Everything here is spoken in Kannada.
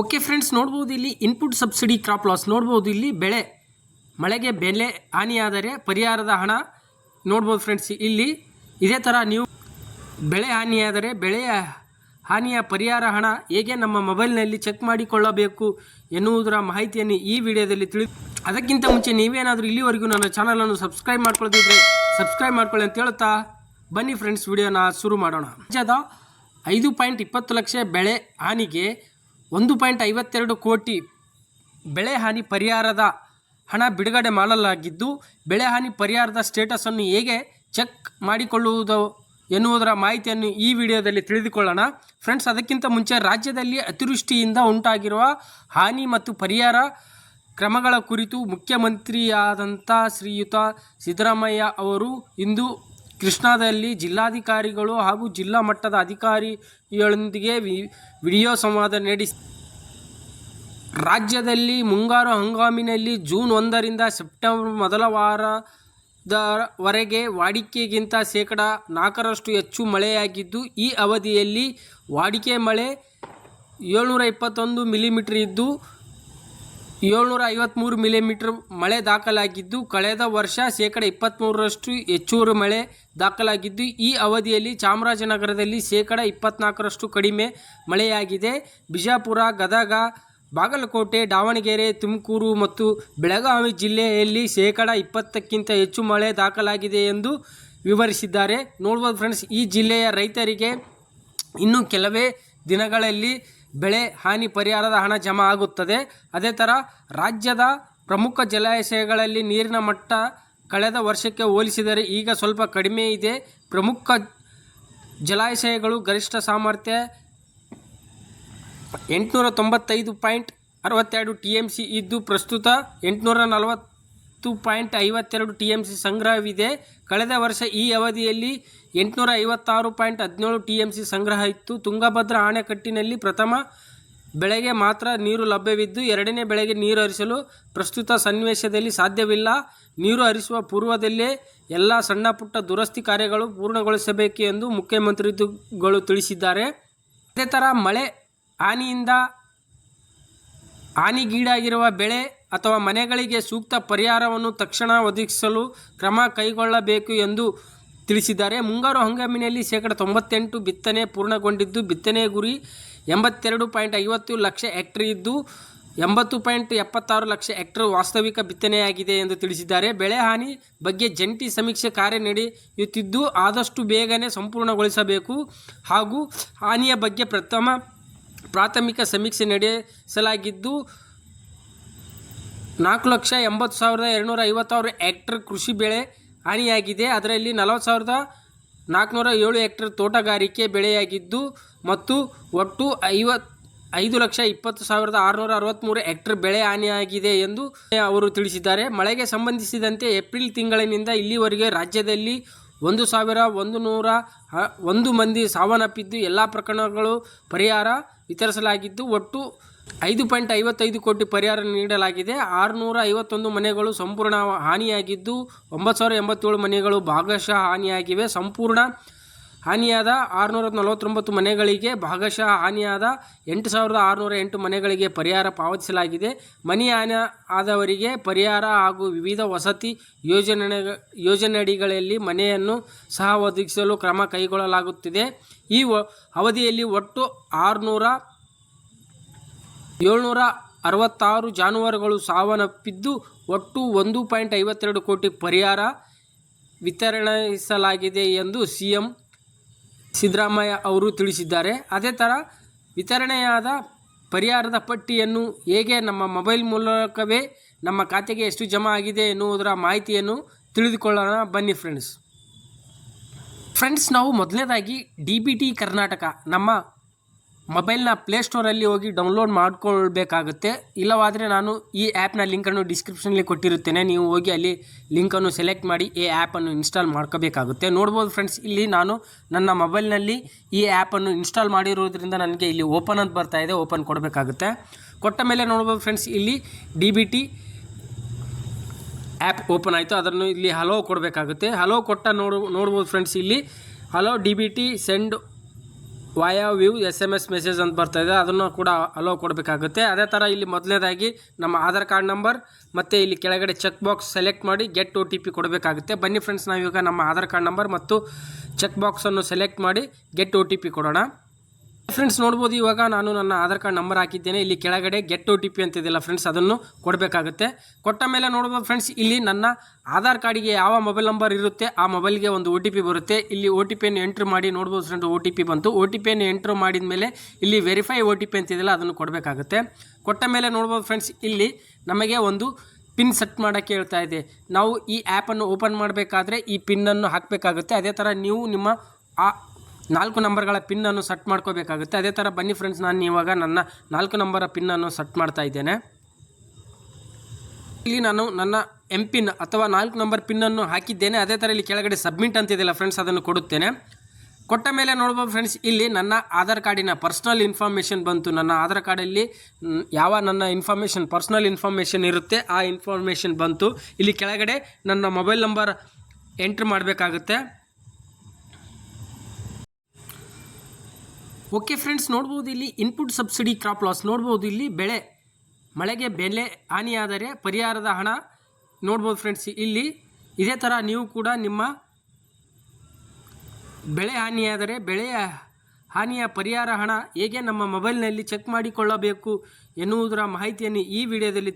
ಓಕೆ ಫ್ರೆಂಡ್ಸ್ ನೋಡ್ಬೋದು ಇಲ್ಲಿ ಇನ್ಪುಟ್ ಸಬ್ಸಿಡಿ ಕ್ರಾಪ್ ಲಾಸ್ ನೋಡ್ಬೋದು ಇಲ್ಲಿ ಬೆಳೆ, ಮಳೆಗೆ ಬೆಲೆ ಹಾನಿಯಾದರೆ ಪರಿಹಾರದ ಹಣ. ನೋಡ್ಬೋದು ಫ್ರೆಂಡ್ಸ್ ಇಲ್ಲಿ ಇದೇ ಥರ ನೀವು ಬೆಳೆ ಹಾನಿಯಾದರೆ ಬೆಳೆಯ ಹಾನಿಯ ಪರಿಹಾರ ಹಣ ಹೇಗೆ ನಮ್ಮ ಮೊಬೈಲ್ನಲ್ಲಿ ಚೆಕ್ ಮಾಡಿಕೊಳ್ಳಬೇಕು ಎನ್ನುವುದರ ಮಾಹಿತಿಯನ್ನು ಈ ವಿಡಿಯೋದಲ್ಲಿ ತಿಳಿ ಅದಕ್ಕಿಂತ ಮುಂಚೆ ನೀವೇನಾದರೂ ಇಲ್ಲಿವರೆಗೂ ನನ್ನ ಚಾನಲನ್ನು ಸಬ್ಸ್ಕ್ರೈಬ್ ಮಾಡ್ಕೊಳ್ತಿದ್ರೆ ಸಬ್ಸ್ಕ್ರೈಬ್ ಮಾಡ್ಕೊಳ್ಳಿ ಅಂತ ಹೇಳ್ತಾ ಬನ್ನಿ ಫ್ರೆಂಡ್ಸ್ ವಿಡಿಯೋನ ಶುರು ಮಾಡೋಣ. ರಾಜ್ಯದ ಐದು ಪಾಯಿಂಟ್ ಇಪ್ಪತ್ತು ಲಕ್ಷ ಬೆಳೆ ಹಾನಿಗೆ ಒಂದು ಪಾಯಿಂಟ್ ಐವತ್ತೆರಡು ಕೋಟಿ ಬೆಳೆ ಹಾನಿ ಪರಿಹಾರದ ಹಣ ಬಿಡುಗಡೆ ಮಾಡಲಾಗಿದ್ದು, ಬೆಳೆ ಹಾನಿ ಪರಿಹಾರದ ಸ್ಟೇಟಸನ್ನು ಹೇಗೆ ಚೆಕ್ ಮಾಡಿಕೊಳ್ಳುವುದು ಎನ್ನುವುದರ ಮಾಹಿತಿಯನ್ನು ಈ ವಿಡಿಯೋದಲ್ಲಿ ತಿಳಿದುಕೊಳ್ಳೋಣ. ಫ್ರೆಂಡ್ಸ್ ಅದಕ್ಕಿಂತ ಮುಂಚೆ ರಾಜ್ಯದಲ್ಲಿ ಅತಿವೃಷ್ಟಿಯಿಂದ ಉಂಟಾಗಿರುವ ಹಾನಿ ಮತ್ತು ಪರಿಹಾರ ಕ್ರಮಗಳ ಕುರಿತು ಮುಖ್ಯಮಂತ್ರಿಯಾದಂಥ ಶ್ರೀಯುತ ಸಿದ್ದರಾಮಯ್ಯ ಅವರು ಇಂದು ಕೃಷ್ಣಾದಲ್ಲಿ ಜಿಲ್ಲಾಧಿಕಾರಿಗಳು ಹಾಗೂ ಜಿಲ್ಲಾ ಮಟ್ಟದ ಅಧಿಕಾರಿಗಳೊಂದಿಗೆ ವಿಡಿಯೋ ಸಂವಾದ ನಡೆಸಿ ರಾಜ್ಯದಲ್ಲಿ ಮುಂಗಾರು ಹಂಗಾಮಿನಲ್ಲಿ ಜೂನ್ ಒಂದರಿಂದ ಸೆಪ್ಟೆಂಬರ್ ಮೊದಲ ವಾರದವರೆಗೆ ವಾಡಿಕೆಗಿಂತ ಶೇಕಡ ನಾಲ್ಕರಷ್ಟು ಹೆಚ್ಚು ಮಳೆಯಾಗಿದ್ದು, ಈ ಅವಧಿಯಲ್ಲಿ ವಾಡಿಕೆ ಮಳೆ ಏಳ್ನೂರ ಇಪ್ಪತ್ತೊಂದು ಮಿಲಿಮೀಟರ್ ಇದ್ದು ಏಳ್ನೂರ ಐವತ್ತ್ಮೂರು ಮಿಲಿಮೀಟರ್ ಮಳೆ ದಾಖಲಾಗಿದ್ದು, ಕಳೆದ ವರ್ಷ ಶೇಕಡ ಇಪ್ಪತ್ತ್ಮೂರರಷ್ಟು ಹೆಚ್ಚುವರಿ ಮಳೆ ದಾಖಲಾಗಿದ್ದು, ಈ ಅವಧಿಯಲ್ಲಿ ಚಾಮರಾಜನಗರದಲ್ಲಿ ಶೇಕಡ ಇಪ್ಪತ್ನಾಲ್ಕರಷ್ಟು ಕಡಿಮೆ ಮಳೆಯಾಗಿದೆ. ಬಿಜಾಪುರ, ಗದಗ, ಬಾಗಲಕೋಟೆ, ದಾವಣಗೆರೆ, ತುಮಕೂರು ಮತ್ತು ಬೆಳಗಾವಿ ಜಿಲ್ಲೆಯಲ್ಲಿ ಶೇಕಡ ಇಪ್ಪತ್ತಕ್ಕಿಂತ ಹೆಚ್ಚು ಮಳೆ ದಾಖಲಾಗಿದೆ ಎಂದು ವಿವರಿಸಿದ್ದಾರೆ. ನೋಡ್ಬೋದು ಫ್ರೆಂಡ್ಸ್ ಈ ಜಿಲ್ಲೆಯ ರೈತರಿಗೆ ಇನ್ನು ಕೆಲವೇ ದಿನಗಳಲ್ಲಿ ಬೆಳೆ ಹಾನಿ ಪರಿಹಾರದ ಹಣ ಜಮಾ ಆಗುತ್ತದೆ. ಅದೇ ಥರ ರಾಜ್ಯದ ಪ್ರಮುಖ ಜಲಾಶಯಗಳಲ್ಲಿ ನೀರಿನ ಮಟ್ಟ ಕಳೆದ ವರ್ಷಕ್ಕೆ ಹೋಲಿಸಿದರೆ ಈಗ ಸ್ವಲ್ಪ ಕಡಿಮೆ ಇದೆ. ಪ್ರಮುಖ ಜಲಾಶಯಗಳು ಗರಿಷ್ಠ ಸಾಮರ್ಥ್ಯ ಎಂಟುನೂರ ತೊಂಬತ್ತೈದು ಪಾಯಿಂಟ್ ಅರವತ್ತೆರಡು ಟಿ ಎಂ ಸಿ ಇದ್ದು ಪ್ರಸ್ತುತ ಎಂಟುನೂರ ನಲವತ್ತು ಪಾಯಿಂಟ್ ಐವತ್ತೆರಡು ಟಿ ಎಂ ಸಿ ಸಂಗ್ರಹವಿದೆ. ಕಳೆದ ವರ್ಷ ಈ ಅವಧಿಯಲ್ಲಿ ಎಂಟುನೂರ ಐವತ್ತಾರು ಪಾಯಿಂಟ್ ಹದಿನೇಳು ಟಿ ಎಂ ಸಿ ಸಂಗ್ರಹ ಇತ್ತು. ತುಂಗಭದ್ರಾ ಅಣೆಕಟ್ಟಿನಲ್ಲಿ ಪ್ರಥಮ ಬೆಳೆಗೆ ಮಾತ್ರ ನೀರು ಲಭ್ಯವಿದ್ದು, ಎರಡನೇ ಬೆಳೆಗೆ ನೀರು ಹರಿಸಲು ಪ್ರಸ್ತುತ ಸನ್ನಿವೇಶದಲ್ಲಿ ಸಾಧ್ಯವಿಲ್ಲ. ನೀರು ಹರಿಸುವ ಪೂರ್ವದಲ್ಲೇ ಎಲ್ಲ ಸಣ್ಣ ಪುಟ್ಟ ದುರಸ್ತಿ ಕಾರ್ಯಗಳು ಪೂರ್ಣಗೊಳಿಸಬೇಕು ಎಂದು ಮುಖ್ಯಮಂತ್ರಿಗಳು ತಿಳಿಸಿದ್ದಾರೆ. ಅದೇ ಥರ ಮಳೆ ಹಾನಿಯಿಂದ ಹಾನಿಗೀಡಾಗಿರುವ ಬೆಳೆ ಅಥವಾ ಮನೆಗಳಿಗೆ ಸೂಕ್ತ ಪರಿಹಾರವನ್ನು ತಕ್ಷಣ ಒದಗಿಸಲು ಕ್ರಮ ಕೈಗೊಳ್ಳಬೇಕು ಎಂದು ತಿಳಿಸಿದ್ದಾರೆ. ಮುಂಗಾರು ಹಂಗಾಮಿನಲ್ಲಿ ಶೇಕಡ ತೊಂಬತ್ತೆಂಟು ಬಿತ್ತನೆ ಪೂರ್ಣಗೊಂಡಿದ್ದು, ಬಿತ್ತನೆ ಗುರಿ ಎಂಬತ್ತೆರಡು ಪಾಯಿಂಟ್ ಐವತ್ತು ಲಕ್ಷ ಹೆಕ್ಟರ್ ಇದ್ದು, ಎಂಬತ್ತು ಪಾಯಿಂಟ್ ಎಪ್ಪತ್ತಾರು ಲಕ್ಷ ಹೆಕ್ಟರ್ ವಾಸ್ತವಿಕ ಬಿತ್ತನೆಯಾಗಿದೆ ಎಂದು ತಿಳಿಸಿದ್ದಾರೆ. ಬೆಳೆ ಹಾನಿ ಬಗ್ಗೆ ಜಂಟಿ ಸಮೀಕ್ಷೆ ಕಾರ್ಯ ನಡೆಯುತ್ತಿದ್ದು, ಆದಷ್ಟು ಬೇಗನೆ ಸಂಪೂರ್ಣಗೊಳಿಸಬೇಕು ಹಾಗೂ ಹಾನಿಯ ಬಗ್ಗೆ ಪ್ರಥಮ ಪ್ರಾಥಮಿಕ ಸಮೀಕ್ಷೆ ನಡೆಸಲಾಗಿದ್ದು ನಾಲ್ಕು ಲಕ್ಷ ಎಂಬತ್ತು ಸಾವಿರದ ಎರಡುನೂರ ಐವತ್ತಾರು ಹೆಕ್ಟರ್ ಕೃಷಿ ಬೆಳೆ ಹಾನಿಯಾಗಿದೆ. ಅದರಲ್ಲಿ ನಲವತ್ತು ಸಾವಿರದ ನಾಲ್ಕುನೂರ ಏಳು ಹೆಕ್ಟರ್ ತೋಟಗಾರಿಕೆ ಬೆಳೆಯಾಗಿದ್ದು ಮತ್ತು ಒಟ್ಟು ಐವತ್ತು ಐದು ಲಕ್ಷ ಇಪ್ಪತ್ತು ಸಾವಿರದ ಆರುನೂರ ಅರವತ್ತ್ಮೂರು ಹೆಕ್ಟರ್ ಬೆಳೆ ಹಾನಿಯಾಗಿದೆ ಎಂದು ಅವರು ತಿಳಿಸಿದ್ದಾರೆ. ಮಳೆಗೆ ಸಂಬಂಧಿಸಿದಂತೆ ಏಪ್ರಿಲ್ ತಿಂಗಳಿನಿಂದ ಇಲ್ಲಿವರೆಗೆ ರಾಜ್ಯದಲ್ಲಿ ಒಂದು ಸಾವಿರ ಒಂದು ನೂರ ಒಂದು ಮಂದಿ ಸಾವನ್ನಪ್ಪಿದ್ದು. ಎಲ್ಲ ಪ್ರಕರಣಗಳು ಪರಿಹಾರ ವಿತರಿಸಲಾಗಿದ್ದು, ಒಟ್ಟು ಐದು ಪಾಯಿಂಟ್ ಐವತ್ತೈದು ಕೋಟಿ ಪರಿಹಾರ ನೀಡಲಾಗಿದೆ. ಆರುನೂರ ಐವತ್ತೊಂದು ಮನೆಗಳು ಸಂಪೂರ್ಣ ಹಾನಿಯಾಗಿದ್ದು, ಒಂಬತ್ತು ಸಾವಿರ ಎಂಬತ್ತೇಳು ಮನೆಗಳು ಭಾಗಶಃ ಹಾನಿಯಾಗಿವೆ. ಸಂಪೂರ್ಣ ಹಾನಿಯಾದ ಆರುನೂರ ನಲವತ್ತೊಂಬತ್ತು ಮನೆಗಳಿಗೆ ಭಾಗಶಃ ಹಾನಿಯಾದ ಎಂಟು ಸಾವಿರದ ಆರುನೂರ ಎಂಟು ಮನೆಗಳಿಗೆ ಪರಿಹಾರ ಪಾವತಿಸಲಾಗಿದೆ. ಮನೆ ಹಾನಿ ಆದವರಿಗೆ ಪರಿಹಾರ ಹಾಗೂ ವಿವಿಧ ವಸತಿ ಯೋಜನೆ ಯೋಜನೆಯಡಿಗಳಲ್ಲಿ ಮನೆಯನ್ನು ಸಹ ಒದಗಿಸಲು ಕ್ರಮ ಕೈಗೊಳ್ಳಲಾಗುತ್ತಿದೆ. ಈ ಅವಧಿಯಲ್ಲಿ ಒಟ್ಟು ಆರುನೂರ ಏಳ್ನೂರ ಅರವತ್ತಾರು ಜಾನುವಾರುಗಳು ಸಾವನ್ನಪ್ಪಿದ್ದು ಒಟ್ಟು ಒಂದು ಪಾಯಿಂಟ್ ಐವತ್ತೆರಡು ಕೋಟಿ ಪರಿಹಾರ ವಿತರಣೆಸಲಾಗಿದೆ ಎಂದು ಸಿ ಎಂ ಸಿದ್ದರಾಮಯ್ಯ ಅವರು ತಿಳಿಸಿದ್ದಾರೆ. ಅದೇ ಥರ ವಿತರಣೆಯಾದ ಪರಿಹಾರದ ಪಟ್ಟಿಯನ್ನು ಹೇಗೆ ನಮ್ಮ ಮೊಬೈಲ್ ಮೂಲಕವೇ ನಮ್ಮ ಖಾತೆಗೆ ಎಷ್ಟು ಜಮಾ ಆಗಿದೆ ಎನ್ನುವುದರ ಮಾಹಿತಿಯನ್ನು ತಿಳಿದುಕೊಳ್ಳೋಣ. ಬನ್ನಿ ಫ್ರೆಂಡ್ಸ್. ಫ್ರೆಂಡ್ಸ್, ನಾವು ಮೊದಲನೇದಾಗಿ ಡಿ ಬಿ ಟಿ ಕರ್ನಾಟಕ, ನಮ್ಮ ಮೊಬೈಲ್ನ ಪ್ಲೇಸ್ಟೋರಲ್ಲಿ ಹೋಗಿ ಡೌನ್ಲೋಡ್ ಮಾಡಿಕೊಳ್ಬೇಕಾಗುತ್ತೆ. ಇಲ್ಲವಾದರೆ ನಾನು ಈ ಆ್ಯಪ್ನ ಲಿಂಕನ್ನು ಡಿಸ್ಕ್ರಿಪ್ಷನಲ್ಲಿ ಕೊಟ್ಟಿರುತ್ತೇನೆ. ನೀವು ಹೋಗಿ ಅಲ್ಲಿ ಲಿಂಕನ್ನು ಸೆಲೆಕ್ಟ್ ಮಾಡಿ ಈ ಆ್ಯಪನ್ನು ಇನ್ಸ್ಟಾಲ್ ಮಾಡ್ಕೋಬೇಕಾಗುತ್ತೆ. ನೋಡ್ಬೋದು ಫ್ರೆಂಡ್ಸ್, ಇಲ್ಲಿ ನಾನು ನನ್ನ ಮೊಬೈಲ್ನಲ್ಲಿ ಈ ಆ್ಯಪನ್ನು ಇನ್ಸ್ಟಾಲ್ ಮಾಡಿರೋದ್ರಿಂದ ನನಗೆ ಇಲ್ಲಿ ಓಪನ್ ಅಂತ ಬರ್ತಾ ಇದೆ. ಓಪನ್ ಕೊಡಬೇಕಾಗುತ್ತೆ. ಕೊಟ್ಟ ಮೇಲೆ ನೋಡ್ಬೋದು ಫ್ರೆಂಡ್ಸ್, ಇಲ್ಲಿ D B T app open ಆಯಿತು. ಅದನ್ನು ಇಲ್ಲಿ ಹಲೋ ಕೊಡಬೇಕಾಗುತ್ತೆ. ಹಲೋ ಕೊಟ್ಟ ನೋಡು, ನೋಡ್ಬೋದು ಫ್ರೆಂಡ್ಸ್, ಇಲ್ಲಿ hello D B T send via view S M S message ಅಂತ ಬರ್ತಾ ಇದೆ. ಅದನ್ನು ಕೂಡ ಅಲೋ ಕೊಡಬೇಕಾಗುತ್ತೆ. ಅದೇ ಥರ ಇಲ್ಲಿ ಮೊದಲನೇದಾಗಿ ನಮ್ಮ ಆಧಾರ್ ಕಾರ್ಡ್ ನಂಬರ್ ಮತ್ತು ಇಲ್ಲಿ ಕೆಳಗಡೆ ಚೆಕ್ ಬಾಕ್ಸ್ ಸೆಲೆಕ್ಟ್ ಮಾಡಿ ಗೆಟ್ ಒ ಟಿ ಪಿ ಕೊಡಬೇಕಾಗುತ್ತೆ. ಬನ್ನಿ ಫ್ರೆಂಡ್ಸ್ ನಾವೀಗ ನಮ್ಮ ಆಧಾರ್ ಕಾರ್ಡ್ ನಂಬರ್ ಮತ್ತು ಚೆಕ್ ಬಾಕ್ಸನ್ನು ಸೆಲೆಕ್ಟ್ ಮಾಡಿ ಗೆಟ್ ಒ ಟಿ ಪಿ ಕೊಡೋಣ. ಫ್ರೆಂಡ್ಸ್ ನೋಡ್ಬೋದು ಇವಾಗ ನಾನು ನನ್ನ ಆಧಾರ್ ಕಾರ್ಡ್ ನಂಬರ್ ಹಾಕಿದ್ದೇನೆ. ಇಲ್ಲಿ ಕೆಳಗಡೆ ಗೆಟ್ ಒ ಟಿ ಪಿ ಅಂತಿದೆಯಲ್ಲ ಫ್ರೆಂಡ್ಸ್ ಅದನ್ನು ಕೊಡಬೇಕಾಗುತ್ತೆ. ಕೊಟ್ಟ ಮೇಲೆ ನೋಡ್ಬೋದು ಫ್ರೆಂಡ್ಸ್ ಇಲ್ಲಿ ನನ್ನ ಆಧಾರ್ ಕಾರ್ಡಿಗೆ ಯಾವ ಮೊಬೈಲ್ ನಂಬರ್ ಇರುತ್ತೆ, ಆ ಮೊಬೈಲ್ಗೆ ಒಂದು ಒ ಬರುತ್ತೆ. ಇಲ್ಲಿ ಒ ಟಿ ಪಿಯನ್ನು ಎಂಟ್ರ್ ಮಾಡಿ ನೋಡ್ಬೋದು ಫ್ರೆಂಡ್ ಒ ಬಂತು. ಒ ಟಿ ಪಿಯನ್ನು ಎಂಟ್ರ್ ಮಾಡಿದ ಮೇಲೆ ಇಲ್ಲಿ ವೆರಿಫೈ ಒ ಟಿ ಪಿ ಅಂತಿದೆಯಲ್ಲ, ಅದನ್ನು ಕೊಡಬೇಕಾಗುತ್ತೆ. ಕೊಟ್ಟ ಮೇಲೆ ನೋಡ್ಬೋದು ಫ್ರೆಂಡ್ಸ್ ಇಲ್ಲಿ ನಮಗೆ ಒಂದು ಪಿನ್ ಸೆಟ್ ಮಾಡೋಕ್ಕೆ ಹೇಳ್ತಾ ಇದೆ. ನಾವು ಈ ಆ್ಯಪನ್ನು ಓಪನ್ ಮಾಡಬೇಕಾದ್ರೆ ಈ ಪಿನ್ನನ್ನು ಹಾಕಬೇಕಾಗುತ್ತೆ. ಅದೇ ಥರ ನೀವು ನಿಮ್ಮ ಆ ನಾಲ್ಕು ನಂಬರ್ಗಳ ಪಿನ್ನನ್ನು ಸೆಟ್ ಮಾಡ್ಕೋಬೇಕಾಗುತ್ತೆ. ಅದೇ ಥರ ಬನ್ನಿ ಫ್ರೆಂಡ್ಸ್ ನಾನು ಇವಾಗ ನನ್ನ ನಾಲ್ಕು ನಂಬರ ಪಿನ್ನನ್ನು ಸೆಟ್ ಮಾಡ್ತಾ ಇದ್ದೇನೆ. ಇಲ್ಲಿ ನಾನು ನನ್ನ ಎಂ ಪಿನ್ ಅಥವಾ ನಾಲ್ಕು ನಂಬರ್ ಪಿನ್ನನ್ನು ಹಾಕಿದ್ದೇನೆ. ಅದೇ ಥರ ಇಲ್ಲಿ ಕೆಳಗಡೆ ಸಬ್ಮಿಟ್ ಅಂತಿದೆಯಲ್ಲ ಫ್ರೆಂಡ್ಸ್ ಅದನ್ನು ಕೊಡುತ್ತೇನೆ. ಕೊಟ್ಟ ಮೇಲೆ ನೋಡ್ಬೋದು ಫ್ರೆಂಡ್ಸ್ ಇಲ್ಲಿ ನನ್ನ ಆಧಾರ್ ಕಾರ್ಡಿನ ಪರ್ಸ್ನಲ್ ಇನ್ಫಾರ್ಮೇಷನ್ ಬಂತು. ನನ್ನ ಆಧಾರ್ ಕಾರ್ಡಲ್ಲಿ ಯಾವ ನನ್ನ ಇನ್ಫಾರ್ಮೇಷನ್ ಪರ್ಸ್ನಲ್ ಇನ್ಫಾರ್ಮೇಷನ್ ಇರುತ್ತೆ, ಆ ಇನ್ಫಾರ್ಮೇಷನ್ ಬಂತು. ಇಲ್ಲಿ ಕೆಳಗಡೆ ನನ್ನ ಮೊಬೈಲ್ ನಂಬರ್ ಎಂಟ್ರ್ ಮಾಡಬೇಕಾಗುತ್ತೆ. ಓಕೆ ಫ್ರೆಂಡ್ಸ್ ನೋಡ್ಬೋದು ಇಲ್ಲಿ ಇನ್ಪುಟ್ ಸಬ್ಸಿಡಿ ಕ್ರಾಪ್ ಲಾಸ್ ನೋಡ್ಬೋದು ಇಲ್ಲಿ ಬೆಳೆ, ಮಳೆಗೆ ಬೆಲೆ ಹಾನಿಯಾದರೆ ಪರಿಹಾರದ ಹಣ. ನೋಡ್ಬೋದು ಫ್ರೆಂಡ್ಸ್ ಇಲ್ಲಿ ಇದೇ ಥರ ನೀವು ಕೂಡ ನಿಮ್ಮ ಬೆಳೆ ಹಾನಿಯಾದರೆ ಬೆಳೆಯ ಹಾನಿಯ ಪರಿಹಾರ ಹಣ ಹೇಗೆ ನಮ್ಮ ಮೊಬೈಲ್ನಲ್ಲಿ ಚೆಕ್ ಮಾಡಿಕೊಳ್ಳಬೇಕು ಎನ್ನುವುದರ ಮಾಹಿತಿಯನ್ನು ಈ ವಿಡಿಯೋದಲ್ಲಿ